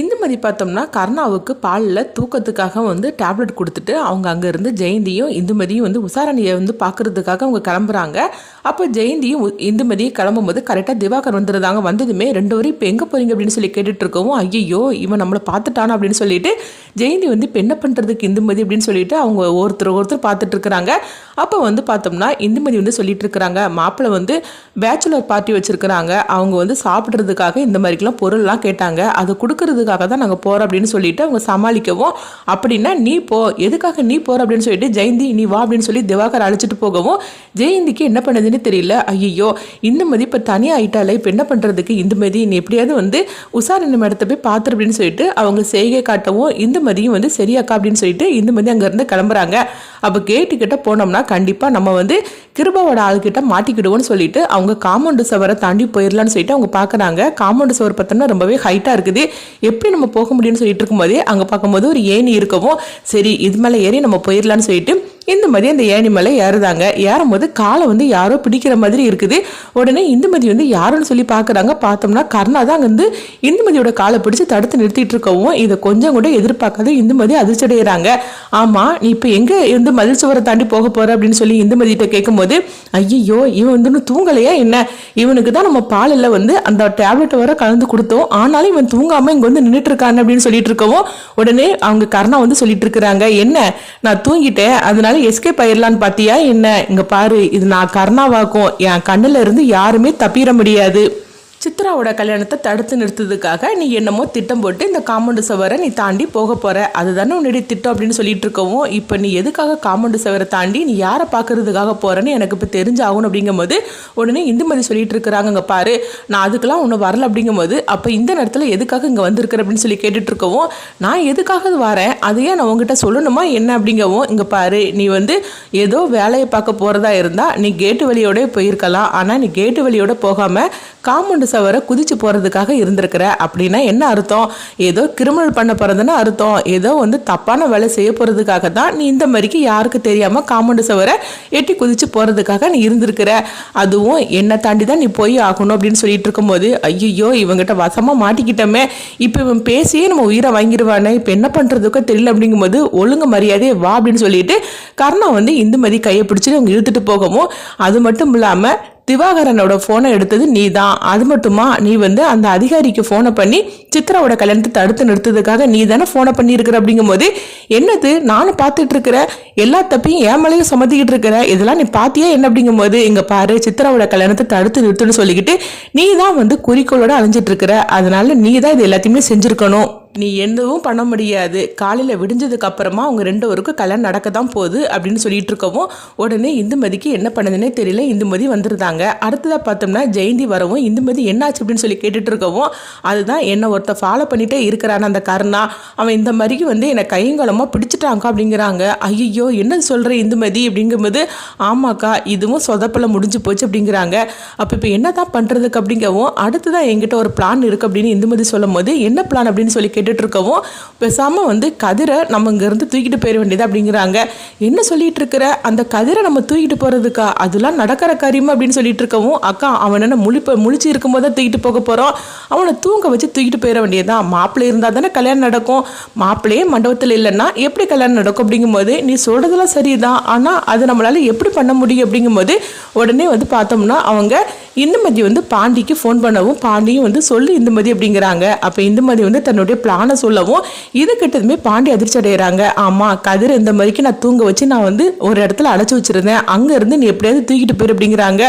இந்துமதி பார்த்தோம்னா கர்ணாவுக்கு பாலில் தூக்கத்துக்காக வந்து டேப்லெட் கொடுத்துட்டு அவங்க அங்கேருந்து ஜெயந்தியும் இந்துமதியும் வந்து உசாரணியை வந்து பார்க்குறதுக்காக அவங்க கிளம்புறாங்க. அப்போ ஜெயந்தியும் இந்துமதியும் கிளம்பும்போது கரெக்டாக திவாகர் வந்துருந்தாங்க வந்ததுமே ரெண்டு வரையும் இப்போ எங்கே போகிறீங்க அப்படின்னு சொல்லி கேட்டுட்டு இருக்கவும் ஐயோ இவன் நம்மளை பார்த்துட்டானா அப்படின்னு சொல்லிட்டு ஜெயந்தி வந்து இப்போ என்ன பண்ணுறதுக்கு இந்துமதி அப்படின்னு சொல்லிட்டு அவங்க ஒருத்தர் ஒருத்தர் பார்த்துட்டு இருக்கிறாங்க. அப்போ வந்து பார்த்தோம்னா இந்துமதி வந்து சொல்லிட்டு இருக்கிறாங்க. மாப்பிள்ளை வந்து பேச்சுலர் பார்ட்டி வச்சுருக்கிறாங்க. அவங்க வந்து சாப்பிட்றதுக்காக இந்த மாதிரிக்கெல்லாம் பொருள்லாம் கேட்டாங்க. அதை கொடுக்கறதுக்காக தான் நாங்கள் போகிறோம் அப்படின்னு சொல்லிட்டு அவங்க சமாளிக்கவும் அப்படின்னா நீ போ எதுக்காக நீ போகிற அப்படின்னு சொல்லிட்டு ஜெயந்தி நீ வா அப்படின்னு சொல்லி திவாகர் அழைச்சிட்டு போகவும் ஜெயந்திக்கு என்ன பண்ணுதுன்னு தெரியல. ஐயோ இந்துமதி இப்போ தனியாக ஆயிட்டாலே இப்போ என்ன பண்ணுறதுக்கு இந்துமதி நீ எப்படியாவது வந்து உஷார் இந்த இடத்த போய் பார்த்துரு அப்படின்னு சொல்லிட்டு அவங்க செய்கை காட்டவும் இந்துமதியும் வந்து சரியாக்கா அப்படின்னு சொல்லிட்டு இந்த இந்துமதி அங்கேருந்து கிளம்புறாங்க. அப்போ கேட்டு கிட்ட போனோம்னா கண்டிப்பாக நம்ம வந்து கிருபாவோட ஆள்கிட்ட மாட்டிக்கிடுவோம்னு சொல்லிட்டு அவங்க காம்பவுண்டு சவரை தாண்டி போயிடலான்னு சொல்லிட்டு அவங்க பார்க்குறாங்க காம்பவுண்டு சவர் பார்த்தோம்னா ரொம்பவே ஹைட்டாக இருக்குது. எப்படி நம்ம போக முடியும்னு சொல்லிட்டு இருக்கும்போதே அங்கே பார்க்கும்போது ஒரு ஏணி இருக்கவும் சரி இது மேலே ஏறி நம்ம போயிடலான்னு சொல்லிட்டு இந்த மாதிரி அந்த ஏணி மேலே ஏறுதாங்க ஏறும்போது காலை வந்து யாரோ பிடிக்கிற மாதிரி இருக்குது. உடனே இந்துமதி வந்து யாருன்னு சொல்லி பார்க்குறாங்க. பார்த்தோம்னா கர்ணா தான் அங்கே வந்து இந்துமதியோட காலை பிடிச்சி தடுத்து நிறுத்திட்டு இருக்கவும் இதை கொஞ்சம் கூட எதிர்பார்க்காத இந்துமதி அதிர்ச்சி அடைகிறாங்க ஆமாம் நீ இப்போ எங்கே இருந்து மதில் சுவரை தாண்டி போக போகிற அப்படின்னு சொல்லி இந்துமதிகிட்ட கேட்கும்போது ஐயோ இவன் வந்து இன்னும் தூங்கலையா என்ன? இவனுக்கு தான் நம்ம பாலில் வந்து அந்த டேப்லெட் வர கலந்து கொடுத்தோம். ஆனாலும் இவன் தூங்காமல் இங்கே வந்து நின்றுட்டு இருக்கான் அப்படின்னு சொல்லிட்டு இருக்கவும் உடனே அவங்க கர்ணா வந்து சொல்லிட்டு இருக்கிறாங்க. என்ன? நான் தூங்கிட்டேன். அதனால எஸ்கேப் ஆயிடலான்னு பார்த்தியா என்ன? இங்க பாரு இது நான் கர்ணாவாக்கும் என் கண்ணில் இருந்து யாருமே தப்பிட முடியாது. சித்ராவோட கல்யாணத்தை தடுத்து நிறுத்ததுக்காக நீ என்னமோ திட்டம் போட்டு இந்த காம்பவுண்டு சவரை நீ தாண்டி போக போகிற அதுதானே உன்னுடைய திட்டம் அப்படின்னு சொல்லிட்டு இருக்கவும். இப்போ நீ எதுக்காக காம்பவுண்டு சவரை தாண்டி நீ யாரை பார்க்கறதுக்காக போகிறேன்னு எனக்கு இப்போ தெரிஞ்சாகணும் அப்படிங்கும்போது உடனே இந்துமதி சொல்லிட்டு இருக்கிறாங்க பாரு. நான் அதுக்கெல்லாம் ஒன்று வரல அப்படிங்கும்போது அப்போ இந்த நேரத்தில் எதுக்காக இங்கே வந்திருக்கிற அப்படின்னு சொல்லி கேட்டுட்டு இருக்கவும் நான் எதுக்காக வரேன்? அதையே நான் உங்ககிட்ட சொல்லணுமா என்ன அப்படிங்கவும் இங்கே பாரு. நீ வந்து ஏதோ வேலையை பார்க்க போகிறதா இருந்தால் நீ கேட்டு வழியோட போயிருக்கலாம். ஆனால் நீ கேட்டு வழியோட போகாமல் காம்பவுண்டு சவரை குதிச்சு போகிறதுக்காக இருந்திருக்கிற அப்படின்னா என்ன அர்த்தம்? ஏதோ கிரிமினல் பண்ண போகிறதுன்னு அர்த்தம். ஏதோ வந்து தப்பான வேலை செய்ய போகிறதுக்காக தான் நீ இந்த மாதிரிக்கு யாருக்கு தெரியாமல் காம்பவுண்டு சவரை எட்டி குதிச்சு போகிறதுக்காக நீ இருந்திருக்கிற. அதுவும் என்னை தாண்டி தான் நீ போய் ஆகணும் அப்படின்னு சொல்லிட்டு இருக்கும்போது ஐயோ இவங்கிட்ட வசமாக மாட்டிக்கிட்டோமே. இப்போ இவன் பேசியே நம்ம உயிரை வாங்கிடுவானே இப்போ என்ன பண்ணுறதுக்கோ தெரியல அப்படிங்கும்போது ஒழுங்கு மரியாதையே வா அப்படின்னு சொல்லிட்டு கர்ணா வந்து இந்துமதி கையை பிடிச்சிட்டு அவங்க இழுத்துட்டு போகவும் அது மட்டும் இல்லாமல் திவாகரனோட ஃபோனை எடுத்தது நீ தான் அது மட்டுமா? நீ வந்து அந்த அதிகாரிக்கு ஃபோனை பண்ணி சித்ராவோட கல்யாணத்தை தடுத்து நிறுத்ததுக்காக நீ தானே ஃபோனை பண்ணியிருக்கிற அப்படிங்கும்போது என்னது? நானும் பார்த்துட்டு இருக்கிற எல்லா தப்பையும் என் மேலேயும் சுமத்திக்கிட்டு இருக்கிற இதெல்லாம் நீ பார்த்தியா என்ன அப்படிங்கும்போது இங்கே பாரு சித்ராவோட கல்யாணத்தை தடுத்து நிறுத்துன்னு சொல்லிக்கிட்டு நீ தான் வந்து குறிக்கோளோட அலைஞ்சிட்டு இருக்கிற அதனால நீ தான் இது எல்லாத்தையுமே செஞ்சுருக்கணும். நீ எதுவும் பண்ண முடியாது. காலையில் விடிஞ்சதுக்கு அப்புறமா அவங்க ரெண்டு பேருக்கும் கல்யாணம் நடக்க தான் போகுது அப்படின்னு சொல்லிட்டு இருக்கவும் உடனே இந்துமதிக்கு என்ன பண்ணுதுன்னே தெரியல இந்துமதி வந்துருந்தாங்க. அடுத்ததாக பார்த்தோம்னா ஜெயந்தி வரவும் இந்துமதி என்னாச்சு அப்படின்னு சொல்லி கேட்டுட்டு இருக்கவும் அதுதான் என்ன ஒருத்த ஃபாலோ பண்ணிட்டே இருக்கிறான் அந்த கருணா. அவன் இந்த மாதிரிக்கு வந்து என்னை கையங்கலமாக பிடிச்சிட்டாங்க அப்படிங்கிறாங்க. ஐயோ என்ன சொல்கிற இந்துமதி அப்படிங்கும்போது ஆமாக்கா இதுவும் சொதப்பில் முடிஞ்சு போச்சு அப்படிங்கிறாங்க. அப்போ இப்போ என்ன தான் பண்ணுறதுக்கு அப்படிங்கவும் அடுத்ததான் என்கிட்ட ஒரு பிளான் இருக்குது அப்படின்னு இந்துமதி சொல்லும் போது என்ன பிளான் அப்படின்னு சொல்லி கேட்டுட்டு இருக்கவும் பேசாமல் வந்து கதிரை நம்ம இங்கேருந்து தூக்கிட்டு போயிட வேண்டியது அப்படிங்கிறாங்க. என்ன சொல்லிட்டு இருக்கிற அந்த கதிரை நம்ம தூக்கிட்டு போகிறதுக்கா அதெல்லாம் நடக்கிற காரியம் அப்படின்னு சொல்லிட்டு இருக்கவும் அக்கா அவன் என்ன முழிப்ப முழிச்சு இருக்கும்போது தான் தூக்கிட்டு போக போகிறோம் அவனை தூங்க வச்சு தூக்கிட்டு போயிட வேண்டியதுதான். மாப்பிள்ளை இருந்தால் தானே கல்யாணம் நடக்கும். மாப்பிள்ளையே மண்டபத்தில் இல்லைன்னா எப்படி கல்யாணம் நடக்கும் அப்படிங்கும்போது நீ சொல்கிறதெல்லாம் சரிதான். ஆனால் அது நம்மளால் எப்படி பண்ண முடியும் அப்படிங்கும்போது உடனே வந்து பார்த்தோம்னா அவங்க இந்துமதி வந்து பாண்டிக்கு ஃபோன் பண்ணவும் பாண்டியும் வந்து சொல்லு இந்துமதி அப்படிங்கிறாங்க. அப்போ இந்துமதி வந்து தன்னுடைய பிளானை சொல்லவும் இது கிட்டதுமே பாண்டி அதிர்ச்சி அடைகிறாங்க ஆமாம் கதிர் இந்த மாதிரிக்கு நான் தூங்க வச்சு நான் வந்து ஒரு இடத்துல அடைச்சி வச்சிருந்தேன். அங்கே இருந்து நீ எப்படியாவது தூக்கிட்டு போயிரு அப்படிங்கிறாங்க.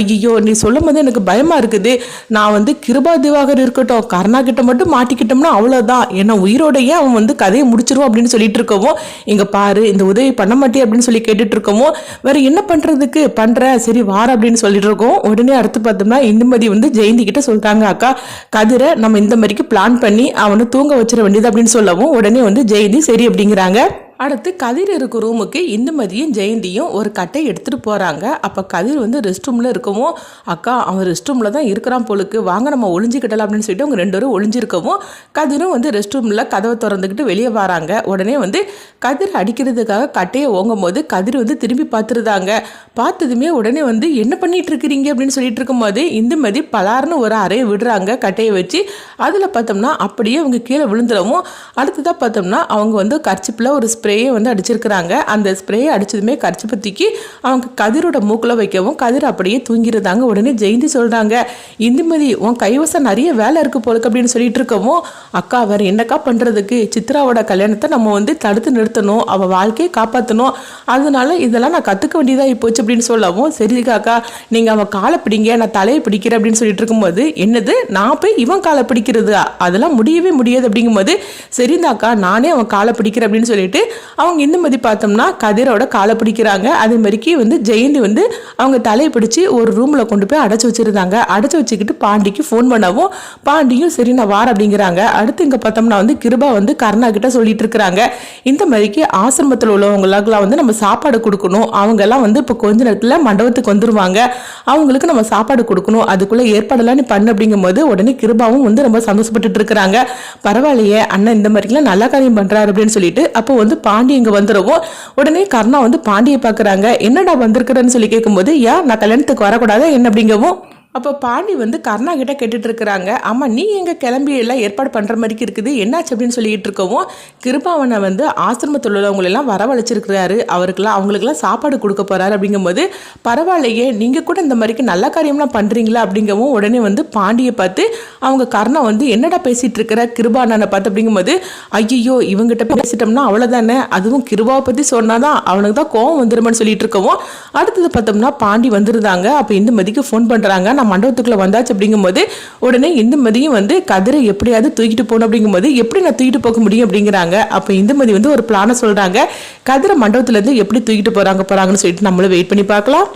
ஐயோ நீ சொல்லும் போது எனக்கு பயமாக இருக்குது. நான் வந்து கிருபா திவாகர் இருக்கட்டும் கருணா கிட்ட மட்டும் மாட்டிக்கிட்டோம்னா அவ்வளோதான் ஏன்னா உயிரோடையே அவன் வந்து கதையை முடிச்சிருவோம் அப்படின்னு சொல்லிட்டு இருக்கவும் இங்கே பாரு இந்த உதவி பண்ண மாட்டே அப்படின்னு சொல்லி கேட்டுட்டு இருக்கவும் வேற என்ன பண்ணுறதுக்கு பண்ணுறேன் சரி வார அப்படின்னு சொல்லிட்டு இருக்கோம் உடனே அடுத்து பார்த்தோம்னா இந்துமதி வந்து ஜெயந்தி கிட்ட சொல்கிறாங்க அக்கா. கதிரை நம்ம இந்த மாதிரிக்கு பிளான் பண்ணி அவனை தூங்க வச்சிட வேண்டியது அப்படின்னு சொல்லவும் உடனே வந்து ஜெயந்தி சரி அப்படிங்கிறாங்க. அடுத்து கதிர் இருக்க ரூமுக்கு இந்துமதியும் ஜெயந்தியும் ஒரு கட்டை எடுத்துகிட்டு போகிறாங்க அப்போ கதிர் வந்து ரெஸ்ட் ரூமில் இருக்கவும் அக்கா அவன் ரெஸ்ட் ரூமில் தான் இருக்கிறான் போலுக்கு. வாங்க நம்ம ஒளிஞ்சிக்கிட்டலாம் அப்படின்னு சொல்லிட்டு அவங்க ரெண்டு பேரும் ஒளிஞ்சிருக்கவும் கதிரும் வந்து ரெஸ்ட் ரூமில் கதவை திறந்துக்கிட்டு வெளியே வராங்க. உடனே வந்து கதிர் அடிக்கிறதுக்காக கட்டையை ஓங்கும் போது கதிர் வந்து திரும்பி பார்த்துருந்தாங்க. பார்த்ததுமே உடனே வந்து என்ன பண்ணிட்டு இருக்கிறீங்க? அப்படின்னு சொல்லிட்டு இருக்கும்போது இந்துமதி பலார்னு ஒரு அறையை விடுறாங்க கட்டையை வச்சு. அதில் பார்த்தோம்னா அப்படியே அவங்க கீழே விழுந்துடவும் அடுத்ததாக பார்த்தோம்னா அவங்க வந்து கர்ச்சிப்பில் ஒரு ஸ்ப்ரேயை வந்து அடிச்சிருக்கிறாங்க. அந்த ஸ்ப்ரேயை அடித்ததுமே கர்ச்சிப்பை அவங்க கதிரோட மூக்கில் வைக்கவும் கதிர் அப்படியே தூங்கிருந்தாங்க உடனே ஜெயந்தி சொல்கிறாங்க இந்துமதி உன் கைவசம் நிறைய வேலை இருக்குது போலுக்கு அப்படின்னு சொல்லிட்டு இருக்கவும் அக்கா வேறு என்னக்கா பண்ணுறதுக்கு சித்ராவோட கல்யாணத்தை நம்ம வந்து தடுத்து நிறுத்தணும். அவள் வாழ்க்கையை காப்பாற்றணும் அதனால இதெல்லாம் நான் கற்றுக்க வேண்டியதாக போச்சு அப்படின்னு சொல்லவும் சரிக்காக்கா நீங்கள் அவன் காலை பிடிங்க நான் தலையை பிடிக்கிறேன் அப்படின்னு சொல்லிட்டு இருக்கும்போது என்னது நான் போய் இவன் காலை பிடிக்கிறதா? அதெல்லாம் முடியவே முடியாது அப்படிங்கும்போது சரிந்தாக்கா நானே அவன் காலை பிடிக்கிறேன் அப்படின்னு சொல்லிட்டு அவங்க இந்த மாதிரி பார்த்தோம்னா கதிரோட காலை பிடிக்கிறாங்க. அதே மாதிரிக்கு வந்து ஜெயந்தி வந்து அவங்க தலையை பிடிச்சி ஒரு ரூமில் கொண்டு போய் அடைச்சி வச்சிருந்தாங்க. அடைச்சி வச்சுக்கிட்டு பாண்டிக்கு ஃபோன் பண்ணவும் பாண்டியும் சரி நான் வார அப்படிங்கிறாங்க. அடுத்து இங்கே பார்த்தோம்னா வந்து கிருபா வந்து கருணா கிட்ட சொல்லிட்டு இருக்கிறாங்க. இந்த மாதிரிக்கு ஆசிரமத்தில் உள்ளவங்களுக்கெல்லாம் வந்து நம்ம சாப்பாடு கொடுக்கணும். அவங்கெல்லாம் வந்து இப்போ கொஞ்ச நேரத்தில் மண்டபத்துக்கு வந்துருவாங்க. அவங்களுக்கு நம்ம சாப்பாடு கொடுக்கணும். அதுக்குள்ளே ஏற்பாடெல்லாம் நீ பண்ணு அப்படிங்கும்போது உடனே கிருபாவும் வந்து ரொம்ப சந்தோஷப்பட்டுட்டு இருக்கிறாங்க. பரவாயில்லையே அண்ணன் இந்த மாதிரிலாம் நல்ல காரியம் பண்ணுறாரு அப்படின்னு சொல்லிட்டு அப்போ வந்து பாண்டி இங்கே வந்துடுவோம் உடனே கர்ணா வந்து பாண்டியை பார்க்குறாங்க என்னடா வந்திருக்கிறேன்னு சொல்லி கேட்கும்போது ஏன் நான் கல்யாணத்துக்கு வரக்கூடாது? என்ன அப்படிங்கவும் அப்போ பாண்டி வந்து கர்ணா கிட்ட கேட்டுட்டு இருக்கிறாங்க ஆமாம் நீ எங்கே கிளம்பி எல்லாம் ஏற்பாடு பண்ணுற மாதிரிக்கு இருக்குது. என்னாச்சு? அப்படின்னு சொல்லிட்டு இருக்கவும் கிருபாவனை வந்து ஆசிரமத்தில் உள்ளவங்களெல்லாம் வரவழைச்சிருக்கிறாரு. அவருக்கெல்லாம் அவங்களுக்கெல்லாம் சாப்பாடு கொடுக்க போறாரு அப்படிங்கும்போது பரவாயில்லையே நீங்கள் கூட இந்த மாதிரிக்கு நல்ல காரியம்லாம் பண்ணுறீங்களா அப்படிங்கவும் உடனே வந்து பாண்டியை பார்த்து அவங்க கர்ணா வந்து என்னடா பேசிகிட்டு இருக்கிற கிருபானனை பார்த்து? அப்படிங்கும்போது ஐயோ இவங்ககிட்ட பேசிட்டோம்னா அவ்வளோதானே அதுவும் கிருபாவை பற்றி சொன்னால் தான் அவனுக்கு தான் கோவம் வந்துருமான்னு சொல்லிட்டு இருக்கவும் அடுத்தது பார்த்தோம்னா பாண்டி வந்துருந்தாங்க. அப்போ இந்த மதிக்கு ஃபோன் பண்ணுறாங்க நான் மண்டபத்துக்குள்ளே வந்தாச்சு அப்படிங்கும்போது உடனே இந்துமதியும் வந்து கதிரை எப்படியாவது தூக்கிட்டு போகணும் அப்படிங்கும்போது எப்படி நான் தூக்கிட்டு போக முடியும்? அப்படிங்கிறாங்க. அப்போ இந்துமதி வந்து ஒரு பிளானை சொல்கிறாங்க கதிரை மண்டபத்துலேருந்து எப்படி தூக்கிட்டு போகிறாங்க போகிறாங்கன்னு சொல்லிட்டு நம்மளும் வெயிட் பண்ணி பார்க்கலாம்.